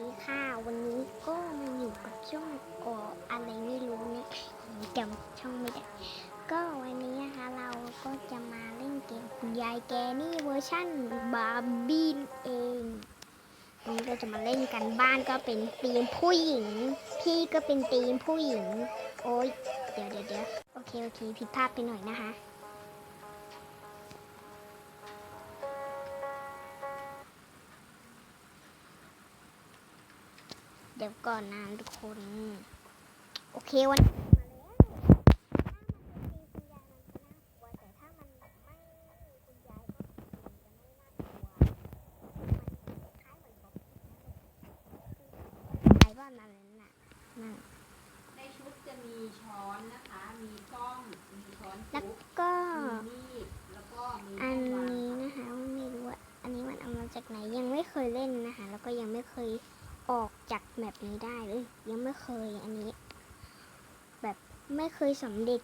ดีค่ะ วันนี้ก็มาอยู่กับช่องก่ออะไรไม่รู้นะผมจำช่องไม่ได้ ก็วันนี้นะคะเราก็จะมาเล่นเกมคุณยายแกนี่เวอร์ชั่นบาร์บี้เองวันนี้เราจะมาเล่นกันบ้านก็เป็นธีมผู้หญิง พี่ก็เป็นธีมผู้หญิง โอ๊ยเดี๋ยวเดี๋ยวเดี๋ยวโอเคโอเคผิดพลาดไปหน่อยนะคะ เดี๋ยวก่อนนะทุกคน โอเควันนี้าแล้วถ้ามันเป็นคุณยายมันก็น่ากลัวแต่ถ้ามันไม่มีคุณยายก็จะไม่น่ากลัวมันคล้ายเหมือนบอกไอ้บ้านนั้นน่ะนั่นในชุดจะมีช้อนนะคะ มีกล้อง มีช้อนแล้วทุบก็มีมีด แล้วก็มีอันนี้นะคะไม่รู้ว่าอันนี้มันเอามาจากไหนยังไม่เคยเล่นนะคะ แล้วก็ยังไม่เคย ออกจากแมปนี้ได้เลย ยังไม่เคยอันนี้ แบบไม่เคยสำเร็จ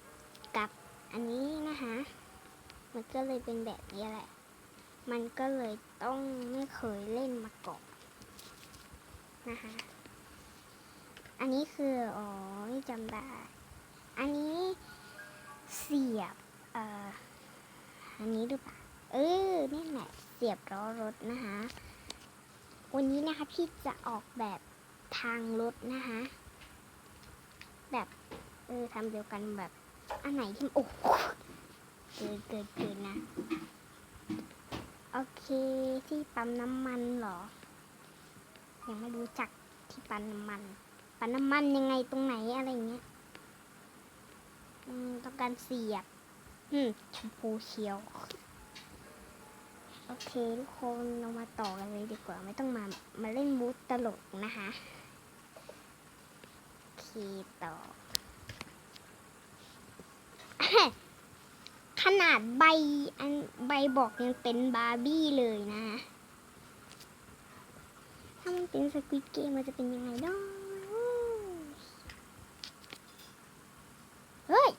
กับอันนี้นะคะ มันก็เลยเป็นแบบนี้แหละ มันก็เลยต้องไม่เคยเล่นมาก่อนนะคะ อันนี้คืออ๋อจำได้ อันนี้เสียบเอ่ออันนี้หรือเปล่าเออนี่แหละเสียบล้อรถนะคะ วันนี้นะคะพี่จะออกแบบทางรถนะคะแบบเออทำเดียวกันแบบอันไหนที่โอ้โหเกินเกินเกินนะ โอเคที่ปั๊มน้ำมันเหรอ ยังไม่รู้จักที่ปั๊มน้ำมันปั๊มน้ำมันยังไงตรงไหนอะไรเงี้ยอืมต้องการเสียบ อืมชมพูเขียว โอเคทุกคนเรามาต่อกันเลยดีกว่า ไม่ต้องมามาเล่นมูดตลกนะคะโอเคต่อ ขนาดใบอันใบบอกยังเป็นบาร์บี้เลยนะ ถ้ามันเป็นสควิตเกมมันจะเป็นยังไงเนาะเฮ้ย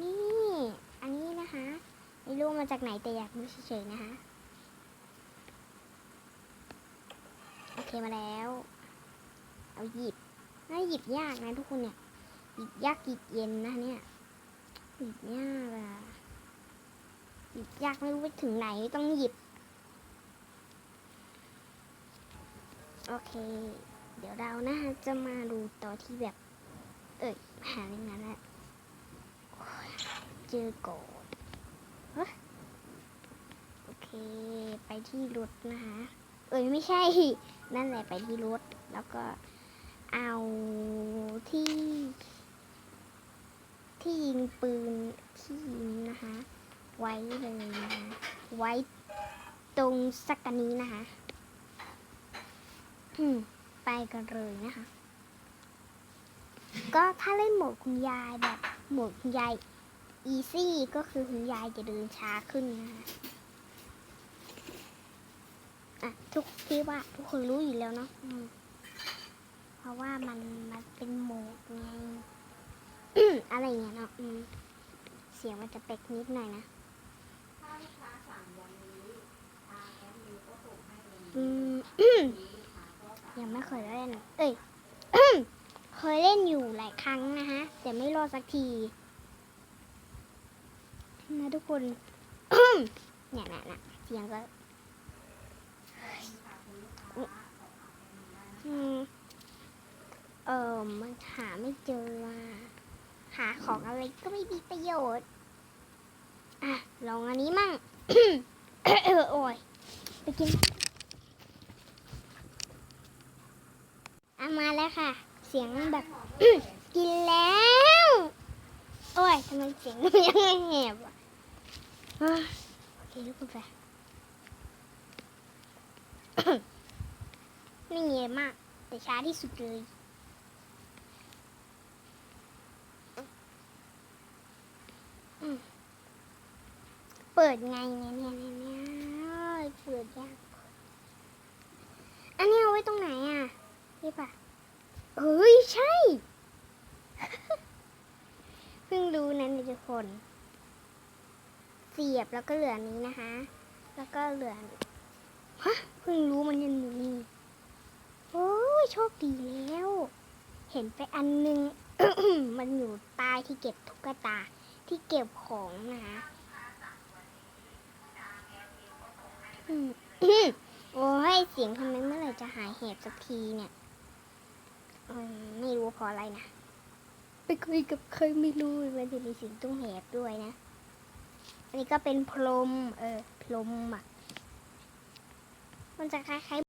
นี่ อันนี้นะคะ ไม่รู้มาจากไหนแต่อยากรู้เฉยๆนะคะ โอ เคมาแล้ว เอาหยิบน่าหยิบยากนะทุกคนเนี่ย หยิบยากหยิบเย็นนะเนี่ยหยิบยากอะหยิบยากไม่รู้ไปถึงไหนต้องหยิบ โอเค เดี๋ยวเรานะคะจะมาดูต่อที่แบบ เอ้ยหาเรื่องนั้นแหละเจอโกดโอเค ไปที่รถนะคะ เอ้ยไม่ใช่ นั่นแหละไปที่รถ แล้วก็เอาที่ ที่ยิงปืนที่ยิงนะคะ ไว้เลยนะะไว้ตรงสักกันนี้นะคะไปกันเลยนะคะ ก็ถ้าเล่นโหมดคุณยายแบบโหมดคุณยายอีซี่ก็คือคุณยายจะเดินช้าขึ้นนะคะ อะทุกที่ว่าทุกคนรู้อยู่แล้วเนาะอืมเพราะว่ามันมันเป็นโหมดไงอะไรเงี้ยเนาะอืมเสียงมันจะเป็กนิดหน่อยนะถ้าลูกค้าสั่งวันนี้ทางแอดมินก็ส่งให้วันนี้อืมลูกค้าก็สั่งยังไม่เคยเล่น เอ้ยเคยเล่นอยู่หลายครั้งนะฮะ แต่ไม่รอดสักทีนะทุกคนเนี่ยนะนะเสียงก็ อืมเออมันหาไม่เจอหาของอะไรก็ไม่มีประโยชน์ อะ ลองอันนี้มั่ง โอ้ยไปกินเอามาแล้วค่ะ เสียงแบบ กินแล้ว โอ้ยทำไมเสียงมันยังไม่แหบอะเอ้ยโอเคทุกคนไป ไม่มีอะไรมาก แต่ช้าที่สุดเลย เปิดไงเนี่ยเนี่ยเนี่ยเปิดยากอันนี้เอาไว้ตรงไหนอะนี่ปะเฮ้ย ใช่ เพิ่งรู้นะเนี่ยทุกคน เสียบแล้วก็เหลือนี้นะคะ แล้วก็เหลือ ฮะเพิ่งรู้มันยังอยู่นี่โอ้ยโชคดีแล้ว เห็นไปอันนึง มันอยู่ใต้ที่เก็บตุ๊กตาที่เก็บของนะคะอืมโอ้ยเสียงทำไมเมื่อไหร่จะหายเหตุสักทีเนี่ยมไม่รู้เพราะอะไรนะไปคุยกับใครไม่รู้มันจะมีเสียงต้องแหบด้วยนะ อันนี้ก็เป็นพรม เออพรมอะ มันจะคล้ายๆ